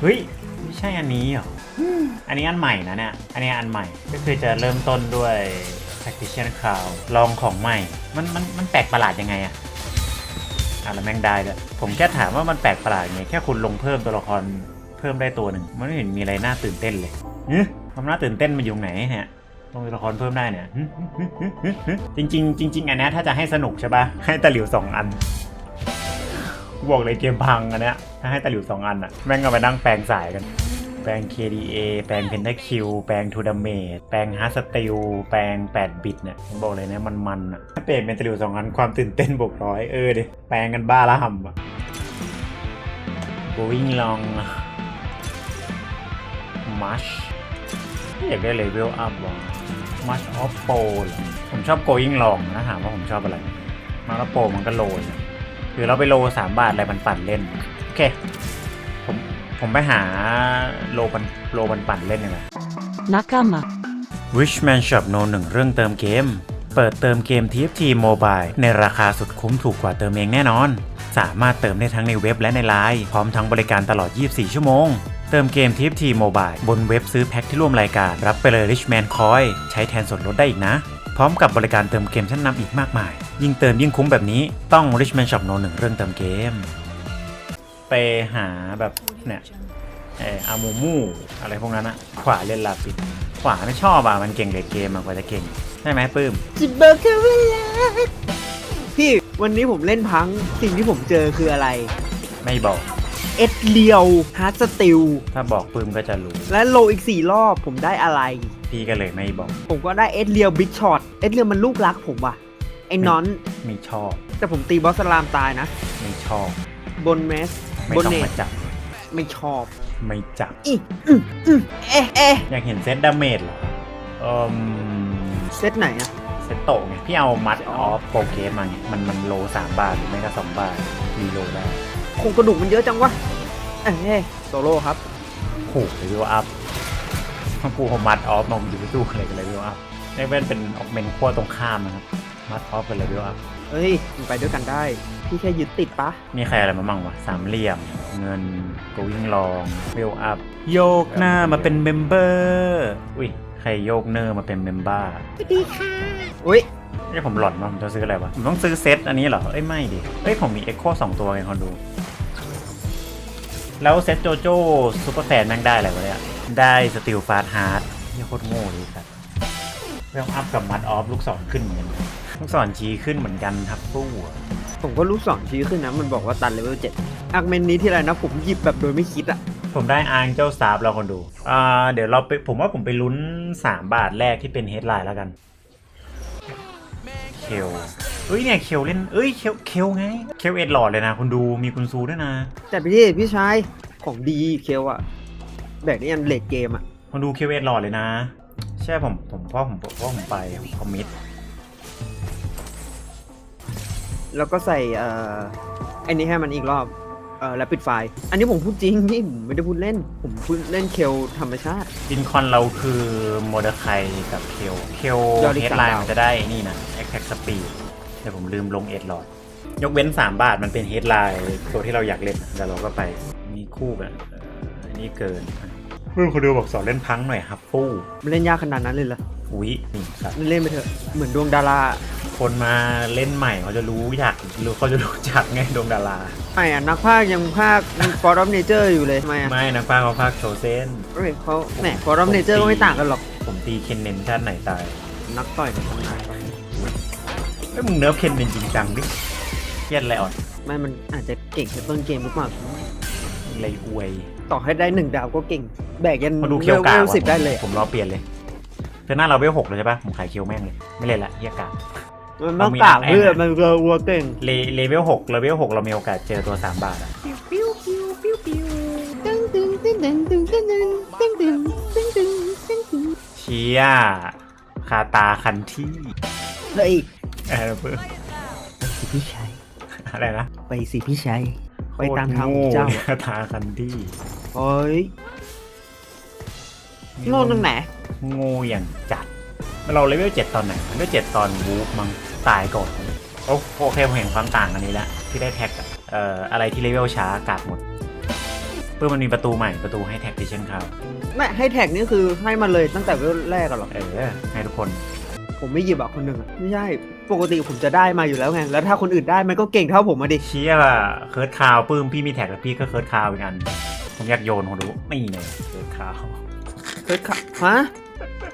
เฮ้ย ไม่ใช่อันนี้เหรอ อันนี้อันใหม่นะเนี่ย อันนี้อันใหม่ ก็คือจะเริ่มต้นด้วย Tactician Crown ลองของใหม่ มันมันมันแปลกประหลาดยังไงอะอะแล้วแม่งได้ด้วยผมแค่ถามว่ามันแปลกประหลาดยังไง แค่คุณลงเพิ่มตัวละครเพิ่มได้ตัวหนึ่ง มันไม่เห็นมีอะไรน่าตื่นเต้นเลยเฮ้ยความน่าตื่นเต้นมันอยู่ไหนเนี่ยลงตัวละครเพิ่มได้เนี่ย จริง ๆ จริง ๆ อันนี้ถ้าจะให้สนุกใช่ปะให้ตะหลิวสองอัน บอกเลยเกมพังอันเนี้ยถ้าให้ตะหลิวสองอันอะแม่งเอาไปนั่งแปลงสายกัน แปลง KDA แปลง Pentakill แปลง To Damage แปลง Hard Steel แปลง 8 บิตเนี่ยผมบอกเลยนะมันมันอะถ้าเปลี่ยนเป็นตะหลิวสองอันความตื่นเต้นบวกร้อยเออดิแปลงกันบ้าละห่ำอะ Going long Mush อยากได้เลเวลอัพว่ะ Much of Pro ผมชอบ Going long นะถามว่าผมชอบอะไร มาแล้วโปรมันก็โลย คือเราไปโลสามบาทอะไรมันปั่นเล่น โอเค ผมผมไปหาโลปันโลปันปั่นเล่นยังไง仲間 Richman Shop No 1เรื่องเติมเกม เปิดเติมเกม TFT Mobile ในราคาสุดคุ้มถูกกว่าเติมเองแน่นอน สามารถเติมได้ทั้งในเว็บและในไลน์พร้อมทั้งบริการตลอด 24 ชั่วโมง เติมเกม TFT Mobile บนเว็บซื้อแพ็คที่ร่วมรายการ รับไปเลย Richman Coin ใช้แทนส่วนลดได้อีกนะพ ร้อมกับบริการเติมเกมชั้นนำอีกมากมาย ยิ่งเติมยิ่งคุ้มแบบนี้ต้อง Richman Shop No 1เรื่องเติมเกม ไปหาแบบเนี่ยเอออามูมูอะไรพวกนั้นอะขวาเล่นลาปิด ขวาไม่ชอบอะมันเก่งเลดเกมอะกว่าจะเก่งใช่ไหมปื้มจิบเบอร์เกอร์เวลาพี่วันนี้ผมเล่นพังสิ่งที่ผมเจอคืออะไร ไม่บอก เอ็ดเลียวฮาร์ดสติลถ้าบอกปื้มก็จะรู้ และโลอีก 4 รอบผมได้อะไร พี่ก็เลยไม่บอก ผมก็ได้เอ็ดเลียวบิ๊กช็อต เอ็ดเลียวมันลูกรักผมว่ะ ไอ้นอน ไม่ชอบ แต่ผมตีบอสสลามตายนะ ไม่ชอบ บนเมส ไม่บนต้องเนตมาจับ ไม่ชอบ ไม่จับ อีอืมอืมเอ๊ะเอ๊ะอยากเห็นเซตดาเมจเหรอเอ่มเซตไหนอะเซตโตะไงพี่เอามัดออฟโปรเกมมาไงมันมันโลสามบาทหรือไม่ก็สองบาทรีโลได้โครงกระดูกมันเยอะจังวะ เอ้ยโซโล่ครับ โอ้โหเลเวลอัพถ้ากูเอามัดออฟมาอยู่ตู้อะไรกันเลเวลอัพ นี่เป็นเป็นออกเมนขั้วตรงข้ามนะครับมัดออฟเป็นเลเวลอัพเฮ้ยมันไปด้วยกันได้ พี่แค่ยึดติดปะมีใครอะไรมาบ้างวะสามเหลี่ยม เงินโกวิ่งลองเวลอัพโยกหน้ามาเป็นเมมเบอร์อุ้ยใครโยกเนอร์มาเป็นเมมเบอร์อุ้ยนี่ผมหลอนมากผมจะซื้ออะไรวะผมต้องซื้อเซตอันนี้เหรอเอ้ยไม่ดิเอ้ยผมมีเอ็กโคสองตัวไงคนดู แล้วเซตโจโจ้ซูเปอร์แฟนแม่งได้อะไรวะเนี่ยได้สติลฟาสฮาร์ดนี่โคตรโง่เลยสัตว์ เวลอัพกับมัดออฟลูกศรขึ้นเหมือนกันลูกศรชี้ขึ้นเหมือนกันครับตู้อะผมก็รู้สอนชี้ขึ้นนะ มันบอกว่าตันเลเวลเจ็ดอักเมนนี้ที่ไรนะ ผมหยิบแบบโดยไม่คิดอะผมได้อางเจ้าสตาฟแล้วคนดูอ่าเดี๋ยวเราไปผมว่าผมไปลุ้น 3 บาทแรกที่เป็นเฮดไลน์แล้วกัน เคลเอ้ยเนี่ยเคลเล่นเอ้ยเคลเคลไง เคลเอ็ดหลอดเลยนะคุณดูมีคุณซูด้วยนะ แต่พี่พี่ชายของดีเคลอะแบบนี้ยันเลดเกมอะคุณดูเคลเอ็ดหลอดเลยนะใช่ผมผมเพราะผมเพราะผมไปคอมมิตแล้วก็ใส่เอ่อไอ้นี้ให้มันอีกรอบเอ่อแล้วปิดไฟอันนี้ผมพูดจริงนี่ผมไม่ได้พูดเล่น ผมพูดเล่นเคลธรรมชาติบินคอนเราคือโมเดอร์ไคกับเคลเคลยอดอีกเฮดไลน์สามดาวมันจะได้นี่นะ Attack Speed แต่ผมลืมลงเอ็ดหลอด ยกเว้น 3 บาทมันเป็นเฮดไลน์ตัวที่เราอยากเล่นแต่เราก็ไปมีคู่กันเอ่ออันนี้เกินเพื่ อนคนดูบอกสอนเล่นพังหน่อยครับฟู่มันเล่นยากขนาดนั้นเลยเหรออุ้ยนี่สัตว์มันเล่นไปเถอะ เหมือนดวงดาราคนมาเล่นใหม่เขาจะรู้อยากรู้เขาจะรู้จักไงดวงดาราไม่อะนักพากย์ยังพากฟอร์ดอฟเนเจอร์อยู่เลยทำไมอะไม่นักพากย์เขาพากย์โชเซนเอ้ยเขาแหมฟอร์ดอฟเนเจอร์ก็ไม่ต่างกันหรอก ผมตีเคนเนนชาติไหนตาย นักต่อยกับทำนายเอ้ยมึงเนิร์ฟเคนเนนจริงจังดิเครียดอะไรอ่อนไม่มันอาจจะเก่งแค่ต้นเกมหรือเปล่าอะไรอวย ต่อให้ได้หนึ่งดาวก็เก่ง แบกยันมาดูเคียวเวกาลว่ะสิบได้เลยอะผมรอเปลี่ยนเลยเธอหน้าเราเวลหกเลยใช่ปะผมขายเคียวแม่งเลย ไม่เล่นละเฮียกามันต้องกล่าวเพื่อมันเกอวัวเก่ง เลเลเวลหกเลเวลหกเรามีโอกาสเจอตัวสามบาทอะตึงตึงตึงตึงตึงตึงตึงตึงตึงตึงตึงตึงเชียคาตาคันที่เฮ้ยเออเพิ่มสิพี่ชัยอะไรนะ ไปสิพี่ชัย ไปตามทางของเจ้า โคตรโง่คาตาคันที่ เฮ้ยโง่ตรงไหนโง่อย่างจัด เราเลเวลเจ็ดตอนไหนเลเวลเจ็ดตอนวูฟมังตายก่อนโอโอเคผมเห็นความต่างอันนี้แล้วที่ได้แท็กอะเอ่ออะไรที่เลเวลช้ากาดหมดปื้มมันมีประตูใหม่ประตูให้แท็กดิเชนคาวไม่ให้แท็กนี่คือให้มาเลยตั้งแต่เวลแรกอะเหรอเออให้ทุกคน ผมไม่หยิบอะคนหนึ่งอะไม่ใช่ปกติผมจะได้มาอยู่แล้วไงแล้วถ้าคนอื่นได้มันก็เก่งเท่าผมมาดิเชี่ยเคิร์ดคาวปื้มพี่มีแท็กแล้วพี่ก็เคิร์ดคาวอีกอัน ผมอยากโยนคนดูไม่เนี่ยเคิร์ดคาวเฮ้ยค่ะฮะ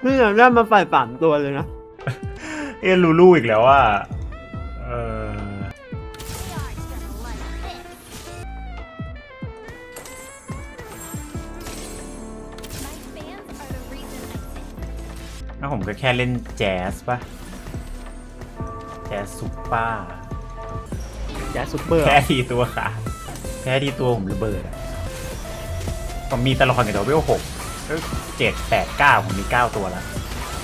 นี่เราได้มาฝ่ายฝันตัวเลยนะ เอ็ลูลูอีกแล้วอะเออแล้วผมก็แค่เล่นแจ๊สปะแจ๊สซุปเปอร์แจ๊สซุปเปอร์แค่ทีตัวขาดแค่ทีตัวผมระเบิดอะ ผมมีตัวละครกับตัวเวลหกเจ็ดแปดเก้าผมมีเก้าตัวแล้ว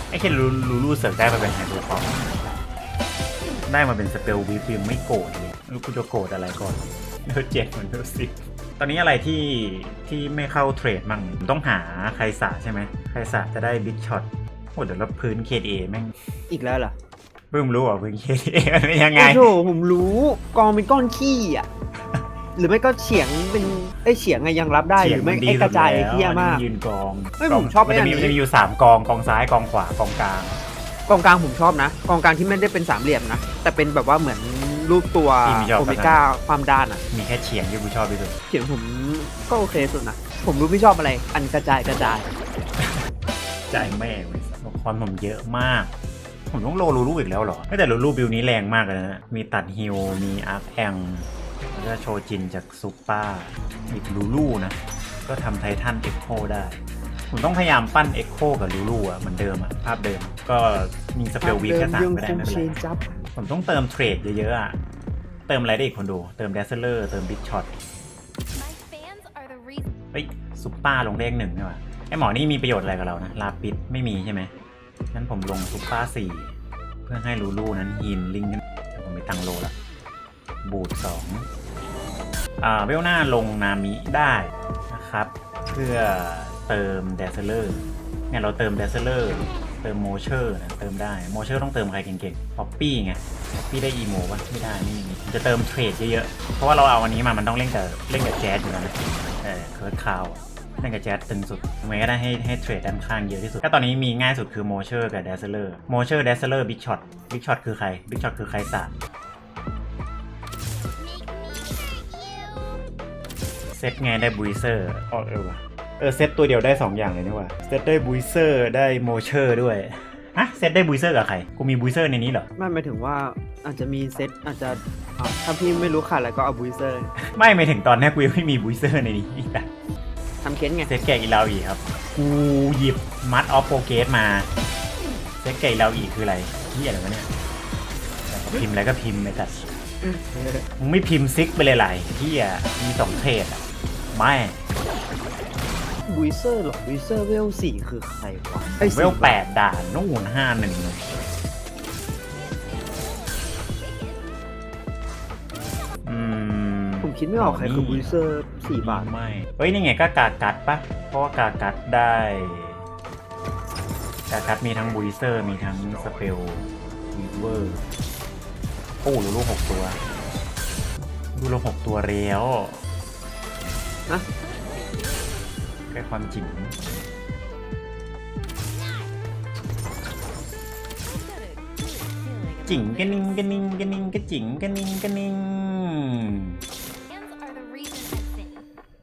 ไอ้แค่ลูลูลูเสริร์ฟได้มาเป็นไฮโดรคอมได้มาเป็นสเปลวีฟิมไม่โกรธเลยลูกกูจะโกรธอะไรก่อนเลือเจ็ดเหมือนเลือสิบตอนนี้อะไรที่ที่ไม่เข้าเทรดมั่งผมต้องหาใครสาใช่ไหมใครสาจะได้บิ๊กช็อตโอ้เดี๋ยวเราพื้น KDA แม่งอีกแล้วเหรอเพิ่มรู้เหรอะพื้น KDA มันเป็นยังไงโอ้โหผมรู้กองเป็นก้อนขี้อะ หรือไม่ก็เฉียงเป็นไอยเฉียงไงยังรับได้หรือไม่ไอกระจายไอ้เที่ยมาก ยืนกองเฮ้ยกงผมชอบมันจะมีไอ้อันนี้ มันจะมีอยู่สามกองกองซ้ายกองขวากองกลางกองกลางผมชอบนะกองกลางที่ไม่ได้เป็นสามเหลี่ยมนะแต่เป็นแบบว่าเหมือนรูปตัวที่มียอดโอเมก้าความด้านอะมีแค่เฉียงที่กูชอบที่สุดเขียนผมก็โอเคสุดนะผมรู้ไม่ชอบอะไร อันกระจายกระจาย ใจแม่งเลยละครผมเยอะมาก ผมต้องโลลูลูอีกแล้วเหรอไม่แต่ลูลูบิวนี้แรงมากเลยนะมีตัดฮิลมีอาร์คแอง แล้วก็โชจินจากซุปเปอร์อีกลูลูนะ ก็ทำไททันเอ็กโคได้ ผมต้องพยายามปั้นเอ็กโคกับลูลูอะเหมือนเดิมอะภาพเดิมก็มีสเปลวีแค่สามยังก็ได้คงไม่เป็นเชไรนจับผมต้องเติมเทรดเยอะๆอะเติมอะไรได้อีกคนดู เติมเดซเซอร์ เติมบิ๊กช็อตเฮ้ยซุปเปอร์ลงเลขหนึ่งนี่หว่าไอหมอนี่มีประโยชน์อะไรกับเรานะ ลาปิดไม่มีใช่ไหมงั้นผมลงซุปเปอร์สี่เพื่อให้ลูลูนั้นฮินลิงก์แต่ผมไม่ตังโลละ บูทสองอ่าเวลหน้าลงนามิได้นะครับ เพื่อเติมเดซเซอร์เนี่ยเราเติมเดซเซอร์เติมโมเชอร์นะเติมได้โมเชอร์ต้องเติมใครเก่งๆป๊อปปี้ไงป๊อปปี้ได้อีโมปะไม่ได้ไม่มีจะเติมเทรดเยอะๆเพราะว่าเราเอาอันนี้มามันต้องเล่นกับเล่นกับแจ๊สอยู่แล้วนะเออเคิร์ดคาวเล่นกับแจ๊สตึงสุดทำไมก็ได้ให้ให้เทรดด้านข้างเยอะที่สุดก็ตอนนี้มีง่ายสุดคือโมเชอร์กับเดซเซอร์โมเชอร์เดซเซอร์บิ๊กช็อตบิ๊กช็อตคือใครบิ๊กช็อตคือใครสาด เซตไงได้บูเซอร์อ๋อเออว่ะเออเซตตัวเดียวได้ 2 อย่างเลยนี่ว่ะเซตได้บูเซอร์ได้โมเชอร์ด้วยฮะเซตได้บูเซอร์กับใคร กูมีบูเซอร์ในนี้เหรอ ไม่หมายถึงว่าอาจจะมีเซตอาจจะอะถ้าพี่ไม่รู้ขาดอะไรก็เอาบุยเซอร์ ไม่ไม่ถึงตอนนี้กูยังไม่มีบูเซอร์ในนี้อีกอะทำเค้นไง เซตแกะอีลาอีครับ กูหยิบมัดออฟโปเกสมา เซตแกะอีลาอีคืออะไรที่อะไรวะเนี่ย พิมพ์แล้วก็พิมพ์ไปตัดมึงไม่พิมพ์ซิกไปเลยไหลที่อะมีสองเทรดอะ ไม่บุยเซอร์หรอบุยเซอร์เวลสี่คือใครวะเวลแปดด่านนู่นห้าหนึ่งอืมผมคิดไม่ออกใครคือบุยเซอร์สี่บาท ไม่ เฮ้ย นี่ไงก็กากัดปะเพราะว่ากากัดได้ กากัดมีทั้งบูเซอร์ มีทั้งสเปลวีเวอร์โอ้ลูลูหกตัวลูลูหกตัวแล้ว นะแค่ความจริงจิ๋งกันนิงกันนิงกันนิงกระจิ๋งกันนิงกันนิง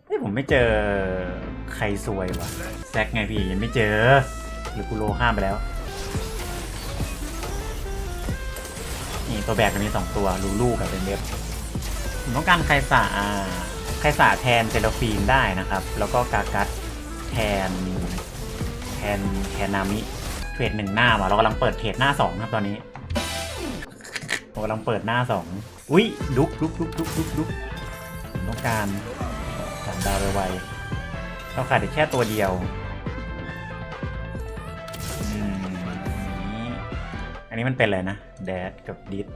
เฮ้ยผมไม่เจอใครซวยวะแซกไงพี่ยังไม่เจอ หรือกูโลข้ามไปแล้ว นี่ตัวแบกมันมีสองตัว ลูลูกับเป็นเว็บผมต้องการไคสาอ่า ไคสาแทนเซลฟีนได้นะครับ แล้วก็กากัดแทนแทนแทนนามิเทรดหนึ่งหน้าว่ะเรากำลังเปิดเทรดหน้าสองครับตอนนี้ผมกำลังเปิดหน้าสองอุ้ยลุกลุกลุกลุกลุกลุกต้องการสามดาวไวๆเราขาดแค่ตัวเดียวอันนี้มันเป็นอะไรนะแดดกับดิส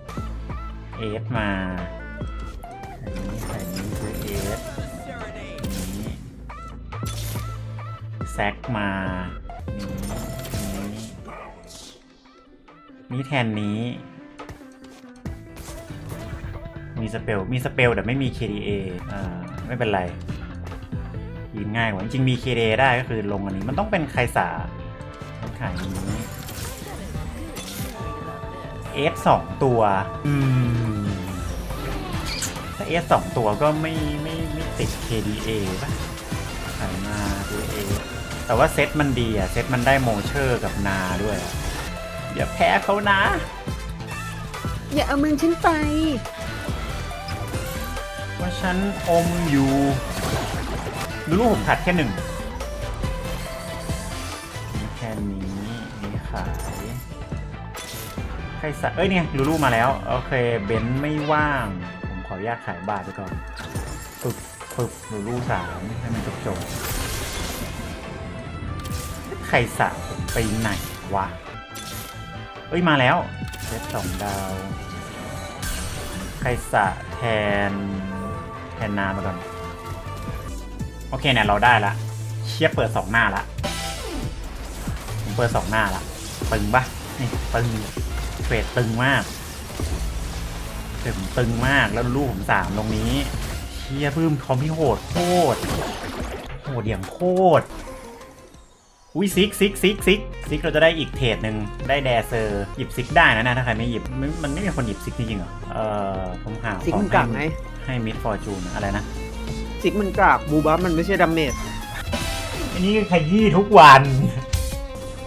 เอสมาอันนี้อันนี้คือเอ แซกมานี้นี้นี้แทนนี้ มีสเปล มีสเปลแต่ไม่มี KDA อ่า ไม่เป็นไรยิงง่ายกว่า จริงๆมี KDA ได้ก็คือลงอันนี้ มันต้องเป็นไคสาขายนี้เอสสองตัว อืม ถ้าเอสสองตัวก็ไม่ไม่ไม่ติด KDA ป่ะขายมาดูเอแต่ว่าเซตมันดีอะ เซตมันได้โมเชอร์กับนาด้วยอะอย่าแพ้เขานะ อย่าเอามือฉันไป ว่าฉันอมอยู่ ดูลูกผมขัดแค่หนึ่งมีแค่นี้มีขายใครสัเอ้ยเนี่ยลูลูมาแล้ว โอเค เบนซ์ไม่ว่างผมข ออนุญาตขายบาทไปก่อนปึบปึบลูลูสามให้มันจบจบใครสะผมไปไหนวะเอ้ย มาแล้วเซตสองดาว ใครสะแทน แทนนามาก่อน โอเคเนี่ยเราได้ละ เชียบเปิดสองหน้าละผมเปิดสองหน้าละ ตึงปะนี่ ตึงเฟดตึงมาก เฟดผมตึงมากแล้วลูกผมสามตรงนี้เชียปื้มคอมพี่โหดโคตรโหดอย่างโคตรอุ้ยซิกซิกซิกซิกซิกเราจะได้อีกเทรดหนึ่งได้แดเซอร์หยิบซิกได้นะนะถ้าใครไม่หยิบมันมันไม่มีคนหยิบซิกจริงๆเหรอเออผมหาซิกขอมันงกากไงให้ให้มิดฟอร์จูนอะไรนะซิกมันกากบูบัฟมันไม่ใช่ดาเมจอันนี้ขยี้ทุกวัน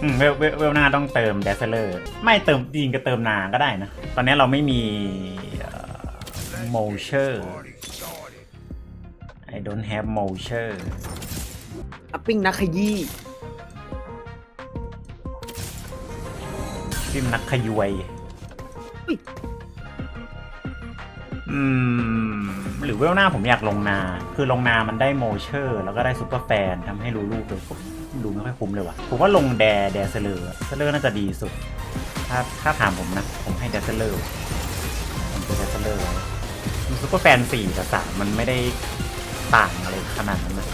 อืมเวลเวลเวลหน้าต้องเติมแดซเลอร์ ไม่เติมจริงก็เติมนาก็ได้นะ ตอนนี้เราไม่มี โมเชอร์ I don't have motion อัปปิ้งนักขยี้ฟิล์มนักขยวย อืม หรือเวลหน้าผมอยากลงนา คือลงนามันได้โมเชอร์ แล้วก็ได้ซูเปอร์แฟนทำให้รู้ลูกเลยผมดูไม่ค่อยคุ้มเลยว่ะ ผมว่าลงแดแดเซเลอร์เซเลอร์น่าจะดีสุด ถ้าถ้าถามผมนะ ผมให้แดเซเลอร์ ซูเปอร์แฟนสี่กับสามมันไม่ได้ต่างอะไรขนาดนั้นนะ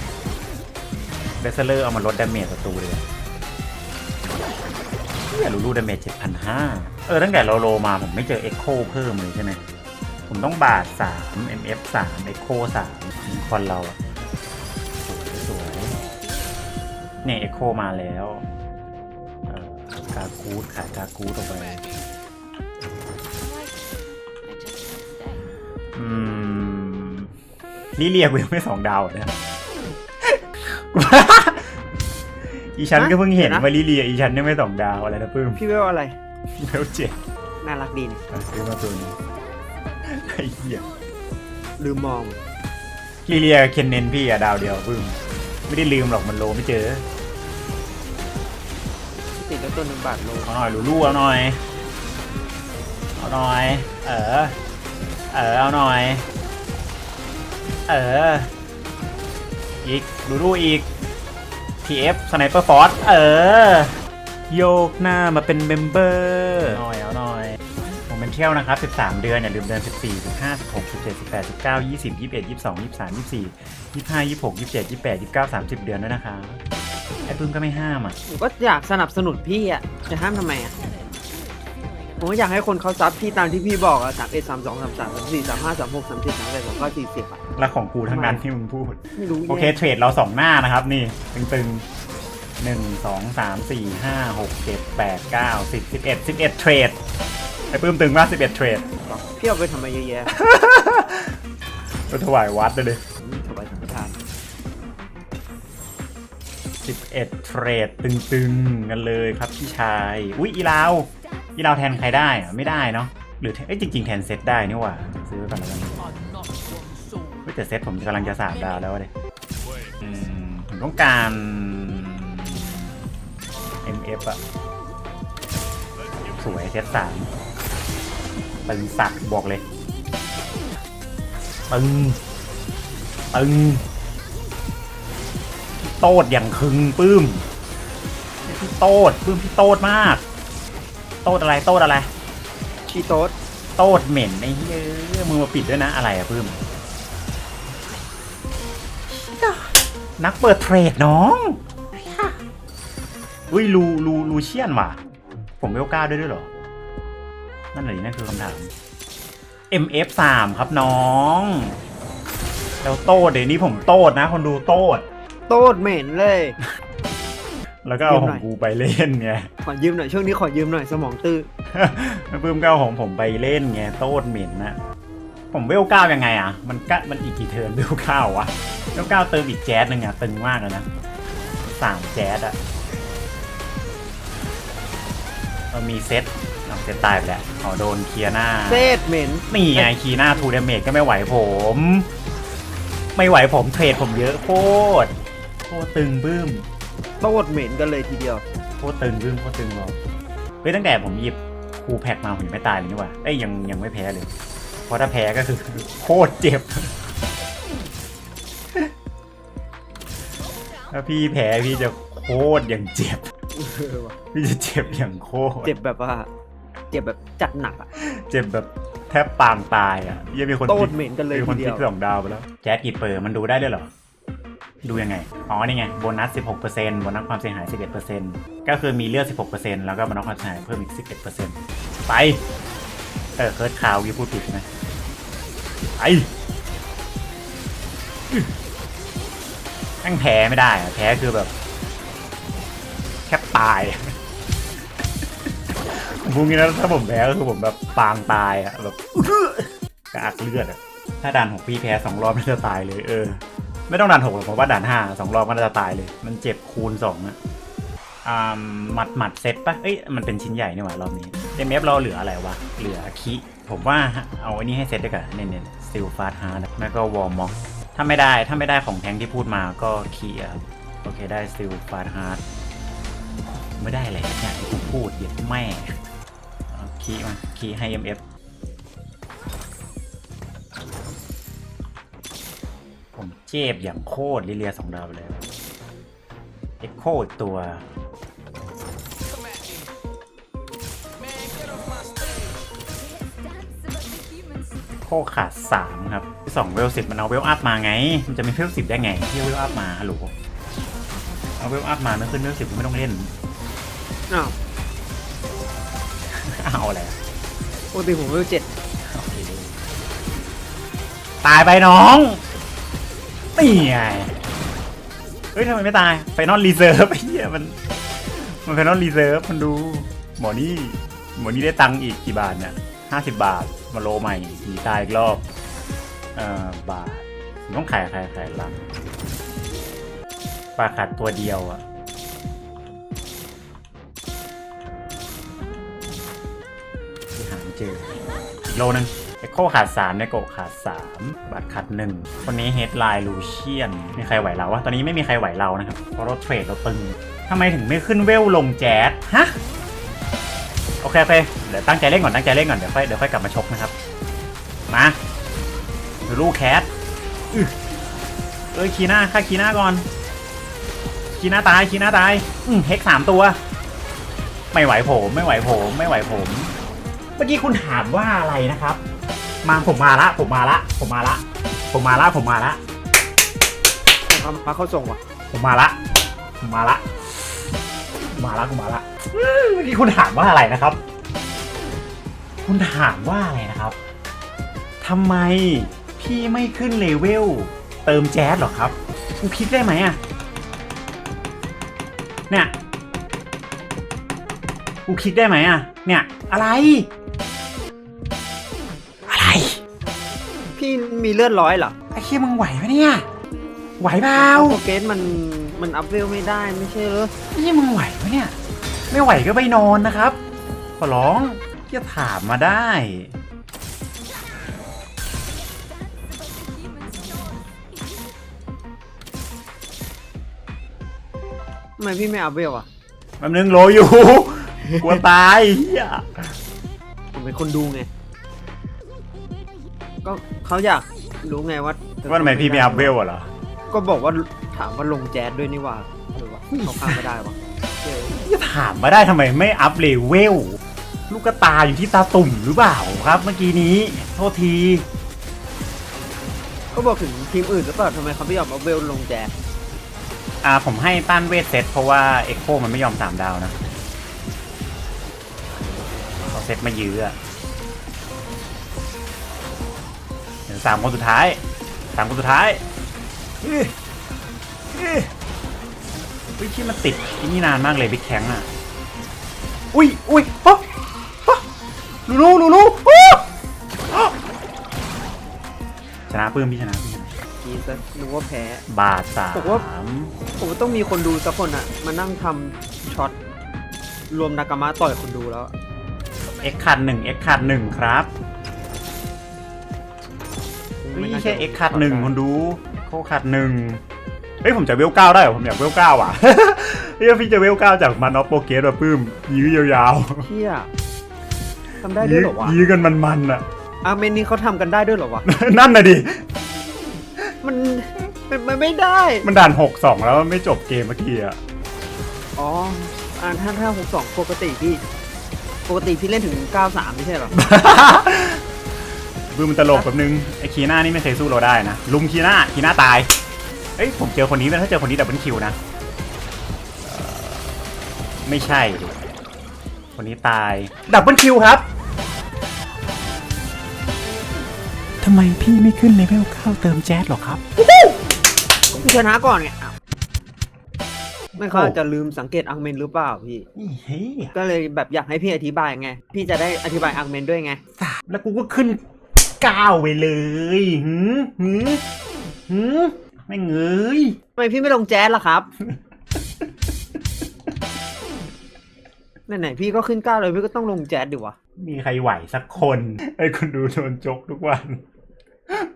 เดซเลอร์เอามาลดดาเมจศัตรูเลยอเนี่ยรู้รู้ดาเมจเจ็ดพันห้าเออตั้งแต่เราโลมาผมไม่เจอเอ็กโคเพิ่มเลยใช่ไหมผมต้องบาทสาม MF สาม Echo สามคอนเราอะสวยสวยเนี่ย Echo มาแล้วกากูดขายกากูดออกไป ลิเลียกูยังไม่สองดาวอะเนี่ยอีฉันก็เพิ่งเห็นว่าลิเลียอีฉันยังไม่สองดาวอะไรนะปื้มพี่เวลอะไรเวลเจ็ดน่ารักดีนี่อะซื้อมาตัวนี้ไอ้เหี้ยลืมมองลิเลียเคนเนนพี่อะดาวเดียวปื้มไม่ได้ลืมหรอกมันโลไม่เจอติดแล้วตัวหนึ่งบาทโลเอาหน่อยลูลูเอาหน่อยเอาหน่อย เออเออเอาหน่อย เออ อีกลูลูอีก TF Sniper Force เออ โยกหน้ามาเป็นเมมเบอร์หน่อยเอาหน่อย ผมเป็นเที่ยวนะครับ 13 เดือน อย่าลืมเดือน 14 15 16 17 18 19 20 21 22 23 24 25 26 27 28 29 30 เดือนด้วยนะครับไอ้ปื้มก็ไม่ห้ามอะ ผมก็อยากสนับสนุนพี่อะ จะห้ามทำไมอะ ผมก็อยากให้คนเขาซับพี่ตามที่พี่บอกอะสามเอ็ดสามสองสามสามสามสี่สามห้าสามหกสามเจ็ดสามแปดสามเก้าสี่สิบอะและของกูทั้งนั้นที่มึงพูด ไม่รู้โอเคเทรดเราสองหน้านะครับนี่ตึงๆหนึ่งสองสามสี่ห้าหกเจ็ดแปดเก้าสิบสิบเอ็ดสิบเอ็ดเทรดไอ้ปื้มตึงว่าสิบเอ็ดเทรดพี่เอาไปทำไมเยอะแยะก็ถวายวัดเลยอืมถวายสังฆทานสิบเอ็ดเทรดตึงๆกันเลยครับพี่ชาย อุ๊ยอีลาว อีลาแทนใครได้ไม่ได้เนาะหรือเอ้ยจริง ๆ แทนเซตได้นี่หว่าซื้อไว้ก่อนแล้วกันเฮ้ยแต่เซตผมกำลังจะสามดาวแล้วเลยผมต้องการ MF อะสวยเซตสามตึงสักบอกเลยตึงตึงพี่โตดอย่างคึงปื้มพี่โตดปื้มพี่โตดมาก โตดอะไรโตดอะไร ชีโต๊ดโตดเหม็นไอ้เหี้ยมือมาปิดด้วยนะอะไรอะปื้มนักเปิดเทรดน้องอุ้ยลูลูลูเชียนว่ะ ผมเวลก้าด้วยด้วยเหรอ นั่นแหละนั่นคือคำถาม MF 3 ครับน้อง แล้วโต้เดี๋ยวนี้ผมโต้นะ คนดูโต้โตดเหม็นเลย แล้วก็เอาขยืมหน่องอยกูไปเล่นไงขอยืมหน่อยช่วงนี้ขอยืมหน่อยสมองตื้อแล้วปื้มก็เอาของผมไปเล่นไงโต้นเหม็นนะผมเวลเก้ายังไงอะ มันก็มันอีกกี่เทิร์นเวลเก้าวะเวลเก้าเติมอีกแจ๊สหนึ่งอะตึงมากเลยนะสามแจ๊สอะเรามีเซตเอาเซตตายไปแล้วอ๋อโดนเคลียร์หน้า เซดเหม็นนี่ไงคีหน้าทูเดเมจก็ไม่ไหวผม ไม่ไหวผมเทรดผมเยอะโคตรโคตรตึงบึ้ม โตดเหม็นกันเลยทีเดียว โคตรตึงบึ้มโคตรตึงเราเฮ้ยตั้งแต่ผมหยิบคูแพ็กมาผมยังไม่ตายเลยนี่หว่าเอ้ยยังยังไม่แพ้เลย เพราะถ้าแพ้ก็คือ โคตรเจ็บ ถ้าพี่แพ้พี่จะโคตรอย่างเจ็บ พี่จะเจ็บอย่างโคตร เจ็บแบบว่า เจ็บแบบจัดหนักอะ เจ็บแบบแทบปางตายอะยังมีคนโตพลิดกเหม็นกันเลยมีคทีนเดีพลิยกวสองดาวไปแล้วแจ๊สกี่เปอร์มันดูได้ด้วยเหรอ ดูยังไง อ๋อ นี่ไง โบนัส 16%โบนัสความเสียหาย 11%ก็คือมีเลือด 16%แล้วก็โบนัสความเสียหายเพิ่มอีก 11%ไป เออเคิร์ดคาววิพูดผิดใช่ไหมไปอื้งแพ้ไม่ได้อะแพ้คือแบบ แค่ตายพูดงี้นะถ้าผมแพ้ก็คือผมแบบปางตายอะแบบกระอักเลือดอะถ้าด่านหกพี่แพ้สองรอบน่าจะตายเลย เออ ไม่ต้องด่านหกหรอกผมว่าด่านห้าสองรอบก็น่าจะตายเลย มันเจ็บคูณสองอะอ่าหมัดหมัดเซ็ตปะเอ้ยมันเป็นชิ้นใหญ่นี่หว่ารอบนี้เอ็มเอฟเราเหลืออะไรวะ เหลือคิผมว่าเอาอันนี้ให้เซ็ตด้วยกันเน้นๆสติลฟาสฮาร์ดแล้วก็วอร์มอกถ้าไม่ได้ถ้าไม่ได้ของแทงที่พูดมาก็คีอะครับโอเคได้สติลฟาสฮาร์ดไม่ได้อะไรสักอย่างที่กูพูดเย็ดแม่คีมาคีให้ MF ผมเจ็บอย่างโคตรลิเลียสองดาวไปเลยเอ็กโคอีกตัว โคขาดสามครับสองเวลสิบมันเอาเวลอัพมาไง มันจะมีเวลสิบได้ไงที่เวลอัพมาฮัลโหลเอาเวลอัพมาไม่ขึ้นเวลสิบไม่ต้องเล่นอ้าวเอาอะไรอะปกติผมเวลเจ็ดโอเคตายไปน้อง นี่ไงเฮ้ยทำไมไม่ตายไฟนอลรีเซิร์ฟไอ้เหี้ยมันมันไฟนอลรีเซิร์ฟมันดู หมอนี่หมอนี่ได้ตังค์อีกกี่บาทเนี่ยห้าสิบบาทมาโลใหม่หนีตายอีกรอบเอ่อบาทต้องขายขายขายลังปลาขาดตัวเดียวอะที่หาเจออีกโลนึง เอโคขาดสามเนโกขาดสามบาทขาดหนึ่งคนนี้เฮดไลน์ลูเชียนมีใครไหวเราวะตอนนี้ไม่มีใครไหวเรานะครับเพราะเราเทรดเราตึงทำไมถึงไม่ขึ้นเวลลงแจ๊สฮะโอเคโอเคเดี๋ยวตั้งใจเล่นก่อนตั้งใจเล่นก่อนเดี๋ยวค่อยเดี๋ยวค่อยกลับมาชกนะครับ มาดูลูกแคทเอ้ยคีน้าฆ่าคีน้าก่อนคีน้าตายคีน้าตายอืมเฮกสามตัว ไม่ไหวผม ไม่ไหวผม ไม่ไหวผม เมื่อกี้คุณถามว่าอะไรนะครับ มาผมมาละ ผมมาละ ผมมาละ ผมมาละผมมาละมามาเข้าส่งว่ะผมมาละผมมาละผมมาละผมมาละอื้อเมื่อกี้คุณถามว่าอะไรนะครับ คุณถามว่าอะไรนะครับทำไมพี่ไม่ขึ้นเลเวลเติมแจ๊สหรอครับกูคิดได้ไหมอะเนี่ยกูคิดได้ไหมอะเนี่ย อะไรอะไร มีเลือดร้อยเหรอไอ้เคียมึงไหวปะเนี่ย ไหวเปล่าโปรเกสมันมันอัพเวลไม่ได้ไม่ใช่เหรอนี่มึงไหวปะเนี่ย ไม่ไหวก็ไปนอนนะครับ ขอร้องอย่าถามมาได้ ทำไมพี่ไม่อัพเวลอะแป๊บนึงโลอยู่ กลัวตายเฮียผมเป็นคนดูไง ก็เขาอยาก รู้ไงว่าว่าทำไมพี่ไม่อัพเวลอะเหรอ ก็บอกว่าถามว่าลงแจ๊สด้วยนี่หว่าเออวะเขาข้ามไม่ได้วะเอออย่าถามมาได้ทำไมไม่อัพเลเวล ลูกกระตาอยู่ที่ตาตุ่มหรือเปล่าครับ เมื่อกี้นี้ โทษที ก็บอกถึงทีมอื่นหรือเปล่าทำไมเขาไม่ยอมอัพเวลลงแจ๊สอ่าผมให้ต้านเวทเซตเพราะว่าเอ็กโคมันไม่ยอมสามดาวนะเขาเซตมายื้ออะ สามคนสุดท้ายสามคนสุดท้ายอื้ออื้ออุ้ยที่มันติดที่นี่นานมากเลยบิ๊กแข็งอะ อุ้ยอุ้ยฮะฮะลูลูลูลูฮู้ฮะชนะปื้มพี่ชนะพี่ชนะทีสักนึกว่าแพ้ บาทสาผมว่ามผมว่าต้องมีคนดูสักคนอะมานั่งทำช็อตรวมนากามะต่อยคนดูแล้ว เอ็กขาดหนึ่งเอ็กขาดหนึ่งครับ เฮ้ยน่าจะแค่เอ็กขาดหนึ่งคนดูโคขาดหนึ่งเฮ้ยผมจะเวลเก้าได้เหรอผมอยากเวลเก้าอะ เฮ้ยพี่จะเวลเก้าจากมันออฟโปเกสแบบปื้มยื้อยาวเที่ยทำได้ๆด้ยื้วยอเหรอวะยื้อกันมันๆอะ อาเมนนี้เขาทำกันได้ด้วยเหรอวะ นั่นน่ะดิ มันมันมันไม่ได้ มันด่านหกสองแล้วไม่จบเกมเมื่อกี้อะอ๋ออ่าถ้าถ้าหกสองปกติพี่ ปกติพี่เล่นถึงเก้าสามไม่ใช่เหรอ ปื้มมันตลกแบบนึงไอ้คีน่านี่ไม่เคยสู้เราได้นะลุมคีน่าคีน่าตายเอ้ยผมเจอคนนี้ไปถ้าเจอคนนี้ดับเบิลคิวนะเอ่อไม่ใช่ดิคนนี้ตายดับเบิลคิวครับทำไมพี่ไม่ขึ้นเลเวล9เติมแจ๊สหรอครับพี่ชนะก่อนไงอ้าวไม่เขาอาจจะลืมสังเกตอังเมนหรือเปล่าพี่นี่ เฮ้ยก็เลยแบบอยากให้พี่อธิบายไง พี่จะได้อธิบายอังเมนด้วยไง แล้วกูก็ขึ้น ก้าวไปเลยหืมหืมหืมไม่งเงยทำไมพี่ไม่ลงแจ๊สล่ะครับไหนๆพี่ก็ขึ้นเก้าเลยพี่ก็ต้องลงแจ๊สดิวะ มีใครไหวสักคนไอ้คนดูโดนจกทุกวัน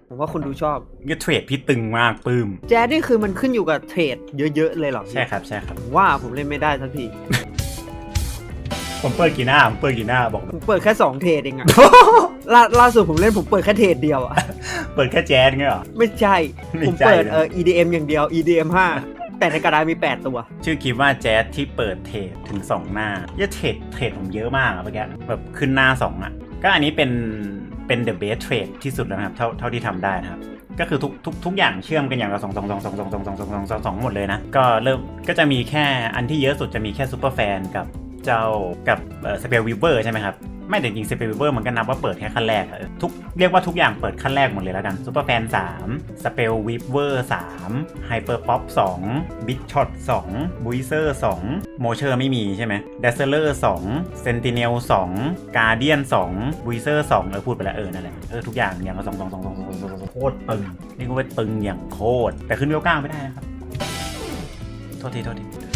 ผมว่าคนดูชอบก็เทรดพี่ตึงมากปื้ม แจ๊สนี่คือมันขึ้นอยู่กับเทรดเยอะๆเลยเหรอพี่ใช่ครับใช่ครับผมว่าผมเล่นไม่ได้สักที ผมเปิดกี่หน้าผมเปิดกี่หน้าบอก ผมเปิดแค่สองเทรดเองอะ ล่าล่าสุดผมเล่นผมเปิดแค่เทรดเดียวอะ เปิดแค่แจ๊สเงี้ยเหรอ ไม่ใช่ ไม่ผมใช่เปิดนะ เออ EDM อย่างเดียว EDM 5 แต่ในกระดาษมี 8 ตัว ชื่อคลิปว่าแจ๊สที่เปิดเทรดถึง 2 หน้าเยอะเทรดเทรดผมเยอะมากอะเมื่อกี้แบบขึ้นหน้า 2 อะ ก็อันนี้เป็นเป็นเดอะเบสเทรดที่สุดแล้วนะครับ เท่าเท่าที่ทำได้นะครับ ก็คือทุกทุกทุกอย่างเชื่อมกันอย่างละสองสองสองสองสองสองสองสองสองสองสองหมดเลยนะ ก็เริ่มก็จะมีแค่อันที่เยอะสุดจะมีแค่ซูเปอร์แฟนกับ เจ้ากับสเปลวิเวอร์ใช่ไหมครับ ไม่แต่จริงสเปลวิเวอร์มันก็นับว่าเปิดแค่ขั้นแรกทุกเรียกว่าทุกอย่างเปิดขั้นแรกหมดเลยแล้วกันซูเปอร์แฟน3สเปลวิเวอร์3ไฮเปอร์ป๊อป2บิ๊กช็อต2บุยเซอร์2โมเชอร์ไม่มีใช่ไหมเดซเลอร์2เซนติเนล2กาเดียน2บุยเซอร์2เออพูดไปแล้วเออนั่นแหละเออทุกอย่างอย่างละสองสองสองสองสองสองโคตรตึงนี่ก็ว่าตึงอย่างโคตรแต่ขึ้นเวลเก้าไม่ได้นะครับโทษทีโทษที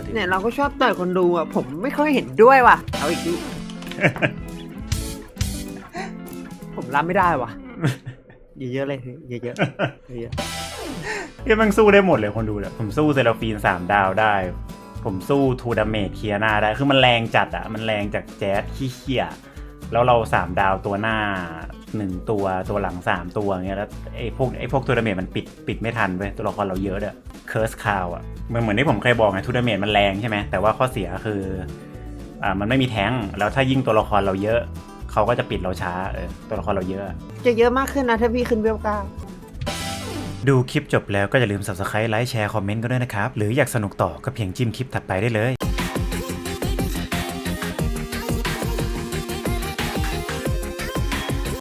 โทษทีเนี่ยเราก็ชอบต่อยคนดูอะ ผมไม่ค่อยเห็นด้วยว่ะ เอาอีกที ผมรับไม่ได้ว่ะ เยอะๆเลย เยอะๆเยอะเฮ้ยมันสู้ได้หมดเลยคนดูเนี่ยผมสู้เซราฟีนสามดาวได้ ผมสู้ทูดาเมจเคียนาได้ คือมันแรงจัดอะมันแรงจากแจ๊สขี้เขี้ยแล้วเราสามดาวตัวหน้า หนึ่งตัวตัวหลังสามตัวเงี้ยแล้วไอ้พวกไอ้พวกทูดาเมจมันปิดปิดไม่ทันเว้ยตัวละครเราเยอะเด้อเคิร์สคาวอะเหมือนเหมือนที่ผมเคยบอกไงทูดาเมจมันแรงใช่ไหมแต่ว่าข้อเสียคืออ่ามันไม่มีแท้งแล้วถ้ายิ่งตัวละครเราเยอะเขาก็จะปิดเราช้าเออตัวละครเราเยอะๆจะเยอะมากขึ้นนะถ้าพี่ขึ้นเวลเก้าดูคลิปจบแล้วก็อย่าลืม subscribe ไลค์แชร์คอมเมนต์กันด้วยนะครับ หรืออยากสนุกต่อก็เพียงจิ้มคลิปถัดไปได้เลย